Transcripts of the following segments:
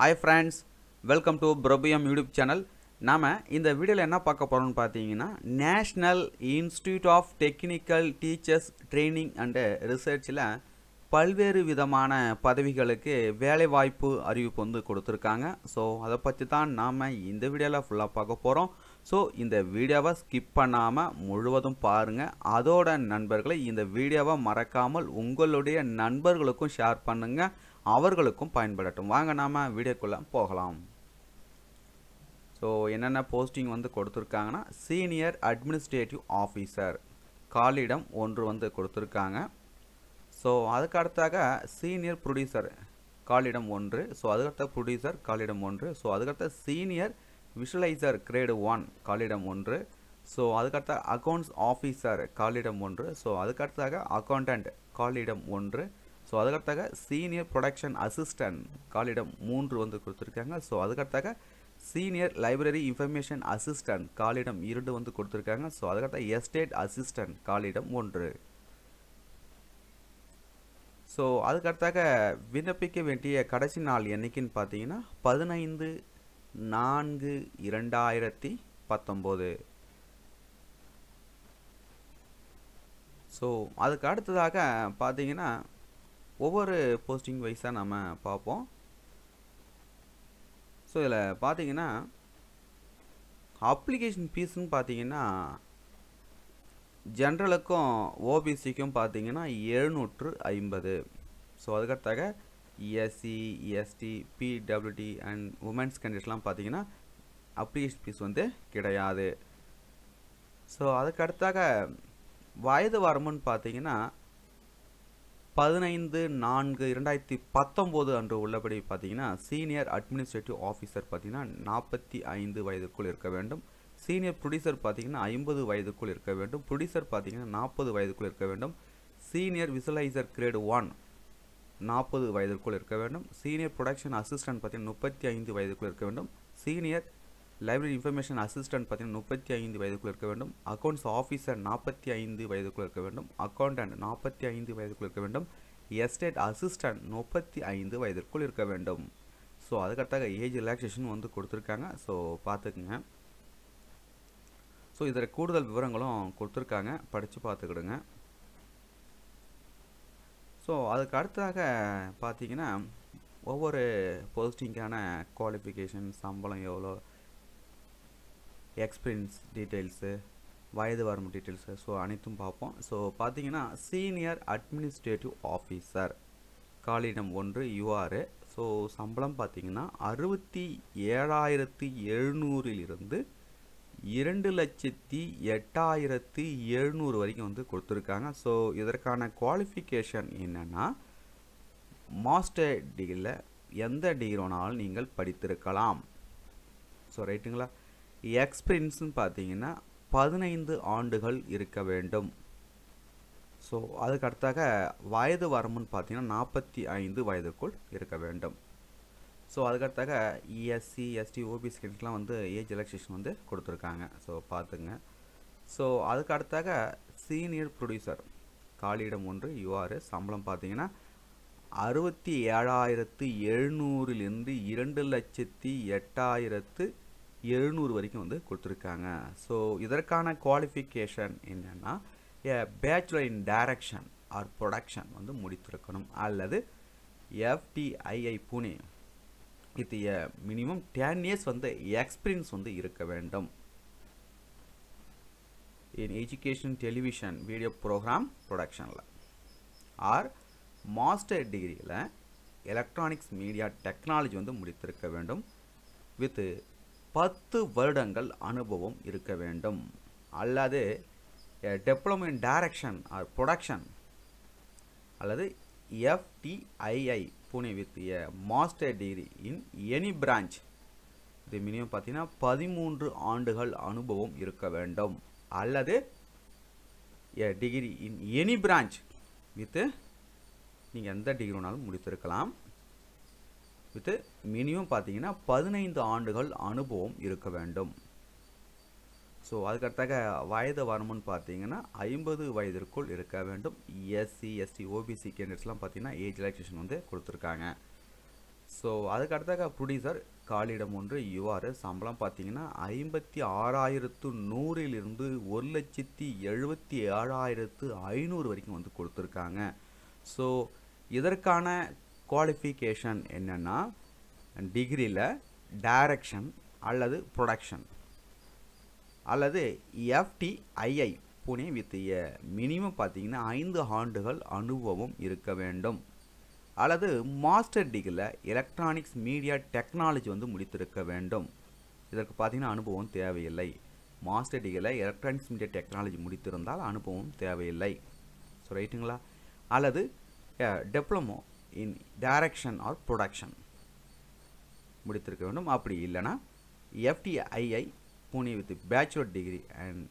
Hi friends welcome to Prabiyam YouTube channel நாம் இந்த வீடியோவில் என்ன பார்க்க போகிறோம்னு பார்த்தீங்கன்னா national institute of technical teachers training and ரிசர்ச்சில் பல்வேறு விதமான பதவிகளுக்கு வேலைவாய்ப்பு அறிவிப்பு வந்து கொடுத்துருக்காங்க. ஸோ அதை பற்றி தான் நாம் இந்த வீடியோவில் ஃபுல்லாக பார்க்க போகிறோம் ஸோ இந்த வீடியோவை ஸ்கிப் பண்ணாமல் முழுவதும் பாருங்கள் அதோட நண்பர்களை இந்த வீடியோவை மறக்காமல் உங்களுடைய நண்பர்களுக்கும் ஷேர் பண்ணுங்கள் அவர்களுக்கும் பயன்படட்டும். வாங்க நாம் வீடியோக்குள்ளே போகலாம். ஸோ என்னென்ன போஸ்டிங் வந்து கொடுத்துருக்காங்கன்னா சீனியர் அட்மினிஸ்ட்ரேட்டிவ் ஆஃபீஸர் காலிடம் ஒன்று வந்து கொடுத்துருக்காங்க. ஸோ அதுக்கு அடுத்தாக சீனியர் ப்ரொடியூசர் காலிடம் ஒன்று. ஸோ அதுக்கடுத்த ப்ரொடியூசர் காலிடம் ஒன்று. ஸோ அதுக்கடுத்த சீனியர் விஷுவலைசர் கிரேடு ஒன் காலிடம் ஒன்று. ஸோ அதுக்கடுத்த அக்கௌண்ட்ஸ் ஆஃபீஸர் காலிடம் ஒன்று. ஸோ அதுக்கடுத்தாக அக்கௌண்டன்ட் காலிடம் ஒன்று. ஸோ அதுக்கடுத்தாக சீனியர் ப்ரொடக்ஷன் அசிஸ்டன்ட் காலிடம் மூன்று வந்து கொடுத்துருக்காங்க. ஸோ அதுக்கடுத்தாக சீனியர் லைப்ரரி இன்ஃபர்மேஷன் அசிஸ்டன்ட் காலிடம் இரண்டு வந்து கொடுத்துருக்காங்க. ஸோ அதுக்கடுத்த எஸ்டேட் அசிஸ்டன்ட் காலிடம் ஒன்று. ஸோ அதுக்கடுத்தாக விண்ணப்பிக்க வேண்டிய கடைசி நாள் என்னைக்குன்னு பார்த்தீங்கன்னா பதினைந்து நான்கு இரண்டாயிரத்தி பத்தொம்போது. ஸோ அதுக்கு அடுத்ததாக பார்த்தீங்கன்னா ஒவ்வொரு போஸ்டிங் வைஸாக நம்ம பார்ப்போம் ஸோ இதில் பார்த்தீங்கன்னா அப்ளிகேஷன் ஃபீஸ்னு பார்த்தீங்கன்னா ஜென்ரலுக்கும் ஓபிசிக்கும் பார்த்தீங்கன்னா எழுநூற்று ஐம்பது. So அதுக்கடுத்தாக SC ST PWD and women's கேண்டிடேட்ஸ்லாம் பார்த்தீங்கன்னா அப்ளிகேஷன் ஃபீஸ் வந்து கிடையாது. ஸோ அதுக்கடுத்தாக வயது வரம்புன்னு பார்த்தீங்கன்னா பதினைந்து நான்கு இரண்டாயிரத்தி பத்தொம்போது அன்று உள்ளபடி பார்த்தீங்கன்னா சீனியர் அட்மினிஸ்ட்ரேட்டிவ் ஆஃபீஸர் பார்த்தீங்கன்னா நாற்பத்தி ஐந்து வயதுக்குள் இருக்க வேண்டும். சீனியர் ப்ரொடியூசர் பார்த்தீங்கன்னா ஐம்பது வயதுக்குள் இருக்க வேண்டும். ப்ரொடியூசர் பார்த்தீங்கன்னா நாற்பது வயதுக்குள் இருக்க வேண்டும். சீனியர் விசுவலைசர் கிரேடு ஒன் நாற்பது வயதிற்குள் இருக்க வேண்டும். சீனியர் ப்ரொடக்ஷன் அசிஸ்டன்ட் பார்த்தீங்கன்னா முப்பத்தி ஐந்து வயதுக்குள் இருக்க வேண்டும். சீனியர் லைப்ரரி இன்ஃபர்மேஷன் அசிஸ்டன்ட் பார்த்தீங்கன்னா முப்பத்தி ஐந்து வயதுக்குள் இருக்க வேண்டும். அக்கௌண்ட்ஸ் ஆஃபீஸர் நாற்பத்தி ஐந்து வயதுக்குள் இருக்க வேண்டும். அக்கௌண்டன்ட் நாற்பத்தி ஐந்து வயதுக்குள் இருக்க வேண்டும். எஸ்டேட் அசிஸ்டன்ட் முப்பத்தி ஐந்து வயதிற்குள் இருக்க வேண்டும். ஸோ அதுக்கடுத்தாக ஏஜ் ரிலாக்ஸேஷன் வந்து கொடுத்துருக்காங்க. ஸோ பார்த்துக்குங்க. ஸோ இதில் கூடுதல் விவரங்களும் கொடுத்துருக்காங்க. படித்து பார்த்துக்கிடுங்க. ஸோ அதுக்கு அடுத்ததாக பார்த்தீங்கன்னா ஒவ்வொரு போஸ்டிங்கான குவாலிஃபிகேஷன் சம்பளம் எவ்வளோ எக்ஸ்பீரியன்ஸ் டீட்டெயில்ஸு வயது வரம்பு டீட்டெயில்ஸு ஸோ அனைத்தும் பார்ப்போம். ஸோ பார்த்தீங்கன்னா சீனியர் அட்மினிஸ்ட்ரேட்டிவ் ஆஃபீஸர் காலிடம் ஒன்று யூஆர் ஸோ சம்பளம் பார்த்தீங்கன்னா அறுபத்தி ஏழாயிரத்தி எழுநூறிலிருந்து இரண்டு லட்சத்தி எட்டாயிரத்தி எழுநூறு வரைக்கும் வந்து கொடுத்துருக்காங்க. ஸோ இதற்கான குவாலிஃபிகேஷன் என்னென்னா மாஸ்டர் டிகிரியில் எந்த டிகிரி வேணாலும் நீங்கள் படித்திருக்கலாம். ஸோ ரைட்டுங்களா எக்ஸ்பீரியன்ஸ்னு பார்த்தீங்கன்னா பதினைந்து ஆண்டுகள் இருக்க வேண்டும். ஸோ அதுக்கு அடுத்தாக வயது வரம்புன்னு பார்த்தீங்கன்னா நாற்பத்தி ஐந்து வயதுக்குள் இருக்க வேண்டும். ஸோ அதுக்கடுத்தாக இஎஸ்சி எஸ்டி ஓபிசி வந்து ஏஜ் ரிலாக்ஸேஷன் வந்து கொடுத்துருக்காங்க. ஸோ பார்த்துங்க ஸோ அதுக்கு அடுத்தாக சீனியர் ப்ரொடியூசர் காலியிடம் ஒன்று யூஆர் சம்பளம் பார்த்தீங்கன்னா அறுபத்தி ஏழாயிரத்து எழுநூறுலேருந்து இரண்டு லட்சத்தி எட்டாயிரத்து எழுநூறு வரைக்கும் வந்து கொடுத்துருக்காங்க. ஸோ இதற்கான குவாலிஃபிகேஷன் என்னென்னா a bachelor in direction or production வந்து முடித்திருக்கணும். அல்லது FTII Pune with a minimum ten years வந்து எக்ஸ்பீரியன்ஸ் வந்து இருக்க வேண்டும். In education television video programme ப்ரொடக்ஷனில் ஆர் மாஸ்டர் டிகிரியில் எலக்ட்ரானிக்ஸ் மீடியா டெக்னாலஜி வந்து முடித்திருக்க வேண்டும். வித் பத்து வருடங்கள் அனுபவம் இருக்க வேண்டும். அல்லது diploma in direction or production அல்லது FTII Pune with a master degree in any branch. இது மினிமம் பார்த்தீங்கன்னா பதிமூன்று ஆண்டுகள் அனுபவம் இருக்க வேண்டும். அல்லது a degree in any branch with நீங்கள் எந்த டிகிரி வேணாலும் முடித்திருக்கலாம். வித்து மினிமம் பார்த்தீங்கன்னா பதினைந்து ஆண்டுகள் அனுபவம் இருக்க வேண்டும். ஸோ அதுக்கடுத்தாக வயது வரம்புன்னு பார்த்தீங்கன்னா ஐம்பது வயதிற்குள் இருக்க வேண்டும். எஸ்சி எஸ்டி ஓபிசி கேண்டிடேட்ஸ்லாம் பார்த்தீங்கன்னா ஏஜ் ரிலாக்ஸேஷன் வந்து கொடுத்துருக்காங்க. ஸோ அதுக்கடுத்தாக ப்ரொடியூசர் காலியிடம் ஒன்று யுவார் சம்பளம் பார்த்தீங்கன்னா ஐம்பத்தி ஆறாயிரத்து நூறிலிருந்து ஒரு லட்சத்தி எழுபத்தி ஏழாயிரத்து ஐநூறு வரைக்கும் வந்து கொடுத்துருக்காங்க. ஸோ இதற்கான குவாலிஃபிகேஷன் என்னென்னா டிகிரியில் டைரக்ஷன் அல்லது ப்ரொடக்ஷன் அல்லது எஃப்டிஐஐ புனே வித்திய மினிமம் பார்த்தீங்கன்னா ஐந்து ஆண்டுகள் அனுபவம் இருக்க வேண்டும். அல்லது மாஸ்டர் டிகிரியில் எலக்ட்ரானிக்ஸ் மீடியா டெக்னாலஜி வந்து முடித்திருக்க வேண்டும். இதற்கு பார்த்தீங்கன்னா அனுபவம் தேவையில்லை. மாஸ்டர் டிகிரியில் எலக்ட்ரானிக்ஸ் மீடியா டெக்னாலஜி முடித்திருந்தால் அனுபவம் தேவையில்லை. ஸோ ரைட்டுங்களா அல்லது diploma in direction or production முடித்திருக்க வேண்டும். அப்படி இல்லைன்னா FTII Pune with bachelor degree and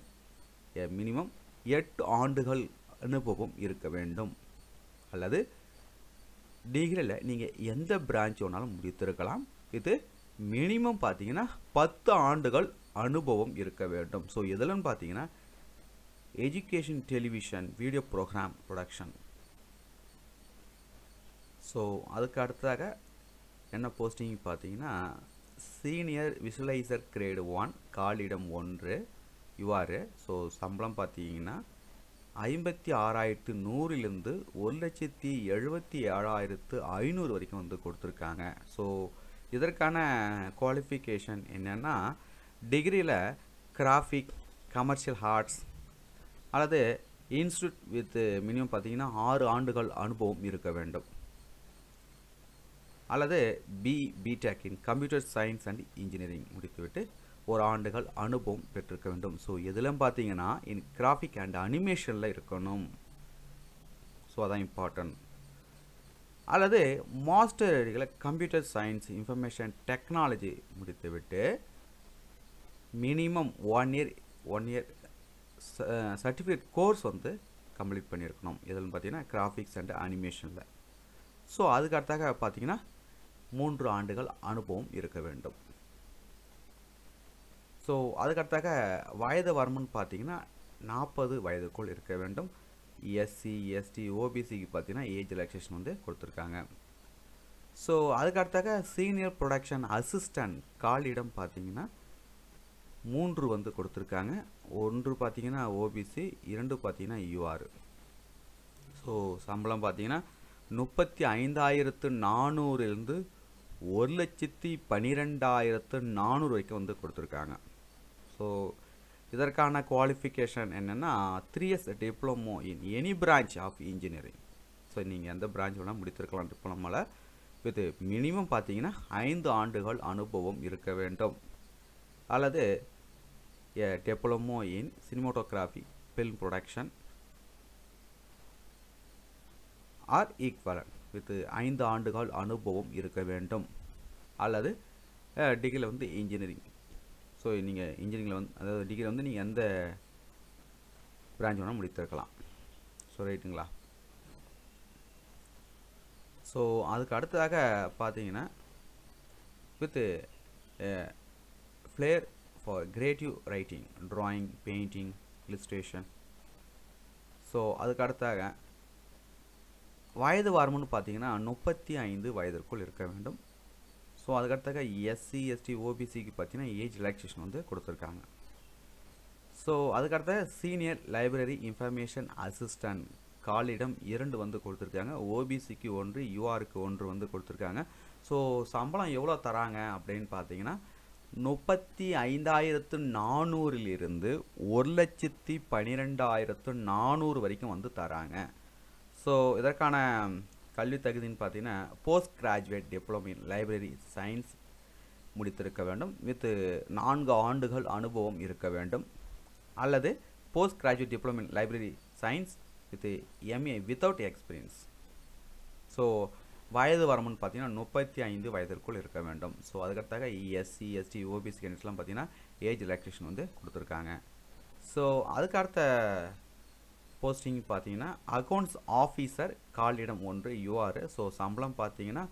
minimum எட்டு ஆண்டுகள் அனுபவம் இருக்க வேண்டும். அல்லது டிகிரியில் நீங்கள் எந்த பிரான்ச் வேணாலும் முடித்திருக்கலாம். இது மினிமம் பார்த்தீங்கன்னா பத்து ஆண்டுகள் அனுபவம் இருக்க வேண்டும். ஸோ எதுலன்னு பார்த்தீங்கன்னா education television video programme production so அதுக்கு அடுத்ததாக என்ன போஸ்டிங் பார்த்தீங்கன்னா சீனியர் விசுவலைசர் கிரேடு ஒன் காலிடம் ஒன்று. இவ்வாறு ஸோ சம்பளம் பார்த்தீங்கன்னா ஐம்பத்தி ஆறாயிரத்து நூறிலிருந்து ஒரு லட்சத்தி எழுபத்தி ஏழாயிரத்து ஐநூறு வரைக்கும் வந்து கொடுத்துருக்காங்க. ஸோ இதற்கான குவாலிஃபிகேஷன் என்னென்னா டிகிரியில் கிராஃபிக் கமர்ஷியல் ஆர்ட்ஸ் அல்லது இன்ஸ்டியூட் வித் மினிமம் பார்த்தீங்கன்னா ஆறு ஆண்டுகள் அனுபவம் இருக்க வேண்டும். அல்லது B BTech in computer science and engineering முடித்துவிட்டு ஒரு ஆண்டுகள் அனுபவம் பெற்றிருக்க வேண்டும். ஸோ எதிலும் பார்த்தீங்கன்னா இன் கிராஃபிக் அண்ட் அனிமேஷனில் இருக்கணும். ஸோ அதான் இம்பார்ட்டன்ட் அல்லது மாஸ்டர் டிகிரியில் கம்ப்யூட்டர் சயின்ஸ் இன்ஃபர்மேஷன் டெக்னாலஜி முடித்துவிட்டு minimum one year one year certificate course வந்து கம்ப்ளீட் பண்ணியிருக்கணும். இதில் பார்த்தீங்கன்னா கிராஃபிக்ஸ் அண்ட் அனிமேஷனில் ஸோ அதுக்கு அடுத்தாக பார்த்தீங்கன்னா மூன்று ஆண்டுகள் அனுபவம் இருக்க வேண்டும். ஸோ அதுக்கடுத்தாக வயது வரம்புன்னு பார்த்தீங்கன்னா நாற்பது வயதுக்குள் இருக்க வேண்டும். எஸ்சி எஸ்டி ஓபிசிக்கு பார்த்தீங்கன்னா ஏஜ் ரிலாக்ஸேஷன் வந்து கொடுத்துருக்காங்க. ஸோ அதுக்கடுத்தாக சீனியர் ப்ரொடக்ஷன் அசிஸ்டன்ட் காலிடம் பார்த்தீங்கன்னா மூன்று வந்து கொடுத்துருக்காங்க. ஒன்று பார்த்தீங்கன்னா ஓபிசி இரண்டு பார்த்தீங்கன்னா யூஆர் ஸோ சம்பளம் பார்த்தீங்கன்னா முப்பத்தி ஐந்தாயிரத்து நானூறுலேருந்து ஒரு லட்சத்தி பன்னிரெண்டாயிரத்து நானூறு வரைக்கும் வந்து கொடுத்துருக்காங்க. ஸோ இதற்கான குவாலிஃபிகேஷன் என்னென்னா three years diploma in any branch of engineering so நீங்கள் எந்த பிரான்ச் வேணால் முடித்திருக்கலாம் டிப்ளமோவில் வித் மினிமம் பார்த்தீங்கன்னா ஐந்து ஆண்டுகள் அனுபவம் இருக்க வேண்டும். அல்லது diploma in cinematography film production or equivalent with ஐந்து ஆண்டுகால் அனுபவம் இருக்க வேண்டும். அல்லது டிகிரியில் வந்து இன்ஜினியரிங் ஸோ நீங்கள் இன்ஜினியரிங்கில் வந்து அதாவது டிகிரி வந்து நீங்கள் எந்த பிரான்ச் வேணால் முடித்திருக்கலாம். ஸோ ரைட்டுங்களா ஸோ அதுக்கு அடுத்ததாக பார்த்தீங்கன்னா with flair for creative writing drawing painting illustration so அதுக்கு அடுத்தாக வயது வரம்புன்னு பார்த்தீங்கன்னா முப்பத்தி ஐந்து வயதிற்குள் இருக்க வேண்டும். ஸோ அதுக்கடுத்தாக எஸ்சி எஸ்டி ஓபிசிக்கு பார்த்தீங்கன்னா ஏஜ் ரிலாக்ஸேஷன் வந்து கொடுத்துருக்காங்க. ஸோ அதுக்கடுத்த சீனியர் லைப்ரரி இன்ஃபர்மேஷன் அசிஸ்டன்ட் காலிடம் இரண்டு வந்து கொடுத்துருக்காங்க. ஓபிசிக்கு ஒன்று யூஆருக்கு ஒன்று வந்து கொடுத்துருக்காங்க. ஸோ சம்பளம் எவ்வளோ தராங்க அப்படின்னு பார்த்தீங்கன்னா முப்பத்தி ஐந்தாயிரத்து நானூறிலிருந்து ஒரு லட்சத்தி பன்னிரெண்டாயிரத்து நானூறு வரைக்கும் வந்து தராங்க. ஸோ இதற்கான கல்வி தகுதின்னு பார்த்தீங்கன்னா post graduate diploma in library science முடித்திருக்க வேண்டும். வித்து நான்கு ஆண்டுகள் அனுபவம் இருக்க வேண்டும். அல்லது post graduate diploma in library science with MA without experience so வயது வரம்புன்னு பார்த்தீங்கன்னா முப்பத்தி ஐந்து வயதிற்குள் இருக்க வேண்டும். ஸோ அதுக்கடுத்தாக எஸ்சி எஸ்டி ஓபிசி கேண்டிடேட்ஸ்லாம் பார்த்தீங்கன்னா ஏஜ் ரிலாக்ஸேஷன் வந்து கொடுத்துருக்காங்க. ஸோ அதுக்கடுத்த போஸ்டிங் பார்த்தீங்கன்னா அக்கௌண்ட்ஸ் ஆஃபீஸர் காலிடம் ஒன்று யூஆர் ஸோ சம்பளம் பார்த்தீங்கன்னா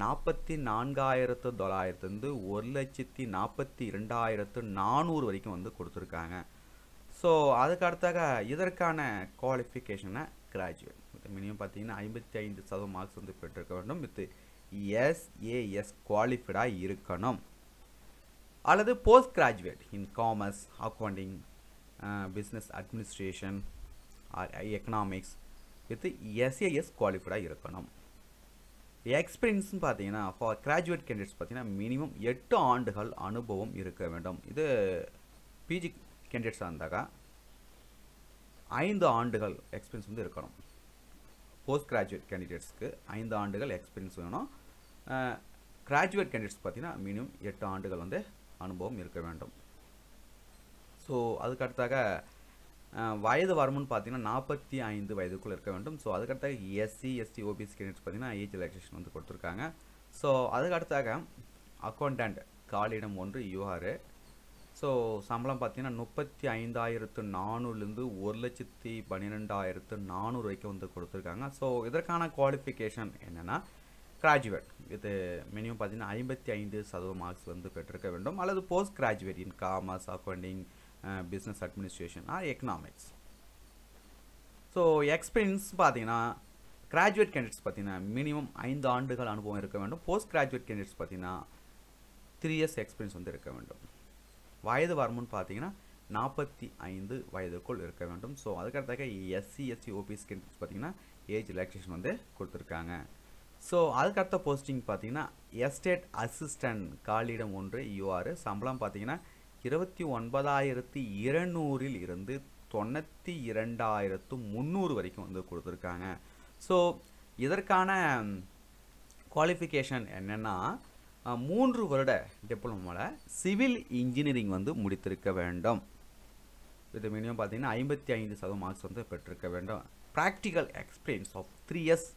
நாற்பத்தி நான்காயிரத்து தொள்ளாயிரத்துலேருந்து ஒரு லட்சத்தி நாற்பத்தி ரெண்டாயிரத்து நானூறு வரைக்கும் வந்து கொடுத்துருக்காங்க. ஸோ அதுக்கு அடுத்தாக இதற்கான குவாலிஃபிகேஷனை கிராஜுவேட் வித் மினிமம் பார்த்தீங்கன்னா ஐம்பத்தி ஐந்து சதவீதம் மார்க்ஸ் வந்து பெற்றிருக்க வேண்டும். வித் எஸ்ஏஎஸ் குவாலிஃபைடாக இருக்கணும். அல்லது post graduate in commerce accounting business administration economics with SAS குவாலிஃபைடாக இருக்கணும். எக்ஸ்பீரியன்ஸ்னு பார்த்தீங்கன்னா ஃபார் கிராஜுவேட் கேண்டிடேட்ஸ் பார்த்தீங்கன்னா மினிமம் எட்டு ஆண்டுகள் அனுபவம் இருக்க வேண்டும். இது பிஜி கேண்டிடேட்ஸாக இருந்தாக்கா ஐந்து ஆண்டுகள் எக்ஸ்பீரியன்ஸ் வந்து இருக்கணும். போஸ்ட் கிராஜுவேட் கேண்டிடேட்ஸ்க்கு ஐந்து ஆண்டுகள் எக்ஸ்பீரியன்ஸ் வேணும். கிராஜுவேட் கேண்டிடேட்ஸ் பார்த்தீங்கன்னா மினிமம் எட்டு ஆண்டுகள் வந்து அனுபவம் இருக்க வேண்டும். ஸோ அதுக்கு அடுத்தாக வயது வரம்புன்னு பார்த்தீங்கன்னா நாற்பத்தி ஐந்து வயதுக்குள் இருக்க வேண்டும். ஸோ அதுக்கடுத்தாக எஸ்சி எஸ்டி ஓபிசி கேண்டிடேட்ஸ் பார்த்தீங்கன்னா ஏஜ் ரிலாக்ஸேஷன் வந்து கொடுத்துருக்காங்க. ஸோ அதுக்கு அடுத்தாக காலிடம் ஒன்று யூஆர் ஸோ சம்பளம் பார்த்தீங்கன்னா முப்பத்தி ஐந்தாயிரத்து நானூறுலேருந்து ஒரு லட்சத்தி பன்னிரெண்டாயிரத்து நானூறு வரைக்கும் வந்து கொடுத்துருக்காங்க. ஸோ இதற்கான குவாலிஃபிகேஷன் என்னென்னா கிராஜுவேட் இது மினிமம் பார்த்தீங்கன்னா ஐம்பத்தி ஐந்து சதவீத மார்க்ஸ் வந்து பெற்றிருக்க வேண்டும். அல்லது post graduate in commerce accounting business administration or economics so experience பார்த்தீங்கன்னா கிராஜுவேட் கேண்டிடேட்ஸ் பார்த்தீங்கன்னா மினிமம் ஐந்து ஆண்டுகள் அனுபவம் இருக்க வேண்டும். போஸ்ட் கிராஜுவேட் கேண்டிடேட்ஸ் பார்த்தீங்கன்னா த்ரீ இயர்ஸ் எக்ஸ்பீரியன்ஸ் வந்து இருக்க வேண்டும். வயது வரம்புன்னு பார்த்தீங்கன்னா நாற்பத்தி ஐந்து வயதுக்குள் இருக்க வேண்டும். ஸோ அதுக்கடுத்தாக எஸ்சி எஸ்சி ஓபிஎஸ் கேண்டிடேட்ஸ் பார்த்தீங்கன்னா ஏஜ் ரிலாக்ஸேஷன் வந்து கொடுத்துருக்காங்க. ஸோ அதுக்கடுத்த போஸ்டிங் பார்த்தீங்கன்னா எஸ்டேட் அசிஸ்டன்ட் காலியிடம் ஒன்று யூஆர் சம்பளம் பார்த்தீங்கன்னா இருபத்தி ஒன்பதாயிரத்தி இருநூறில் இருந்து தொண்ணூற்றி இரண்டாயிரத்து முந்நூறு வரைக்கும் வந்து கொடுத்துருக்காங்க. ஸோ இதற்கான குவாலிஃபிகேஷன் என்னென்னா மூன்று வருட டிப்ளமோவில் சிவில் இன்ஜினியரிங் வந்து முடித்திருக்க வேண்டும். இது மினிமம் பார்த்தீங்கன்னா ஐம்பத்தி ஐந்து சதவீதம் மார்க்ஸ் வந்து பெற்றிருக்க வேண்டும். Practical experience of three years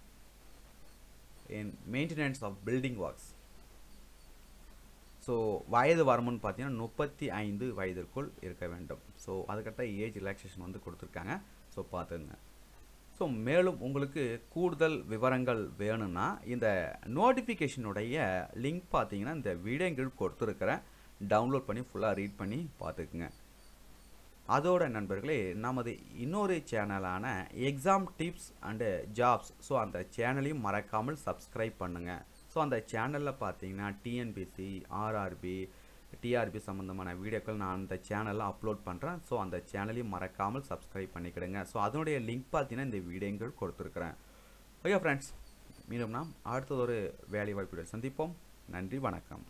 in maintenance of building works so வயது வரம்புன்னு பார்த்தீங்கன்னா முப்பத்தி ஐந்து வயதிற்குள் இருக்க வேண்டும். ஸோ அதுக்கடுத்த ஏஜ் ரிலாக்ஸேஷன் வந்து கொடுத்துருக்காங்க. ஸோ பார்த்துங்க ஸோ மேலும் உங்களுக்கு கூடுதல் விவரங்கள் வேணும்னா இந்த நோட்டிஃபிகேஷனுடைய லிங்க் பார்த்தீங்கன்னா இந்த வீடியோங்கள் கொடுத்துருக்கிறேன். டவுன்லோட் பண்ணி ஃபுல்லாக ரீட் பண்ணி பார்த்துக்குங்க. அதோட நண்பர்களே நமது இன்னொரு சேனலான exam tips and jobs so அந்த சேனலையும் மறக்காமல் சப்ஸ்கிரைப் பண்ணுங்கள் ஸோ அந்த சேனலில் பார்த்தீங்கன்னா டிஎன்பிசி ஆர்ஆர்பி டிஆர்பி சம்மந்தமான வீடியோக்கள் நான் அந்த சேனலில் அப்லோட் பண்ணுறேன் ஸோ அந்த சேனலையும் மறக்காமல் சப்ஸ்கிரைப் பண்ணிக்கிடுங்க. ஸோ அதனுடைய லிங்க் பார்த்தீங்கன்னா இந்த வீடியோங்கள் கொடுத்துருக்குறேன். ஓகே ஃப்ரெண்ட்ஸ் மீண்டும் நாம் அடுத்ததொரு வேலை வாய்ப்புகளை சந்திப்போம். நன்றி வணக்கம்.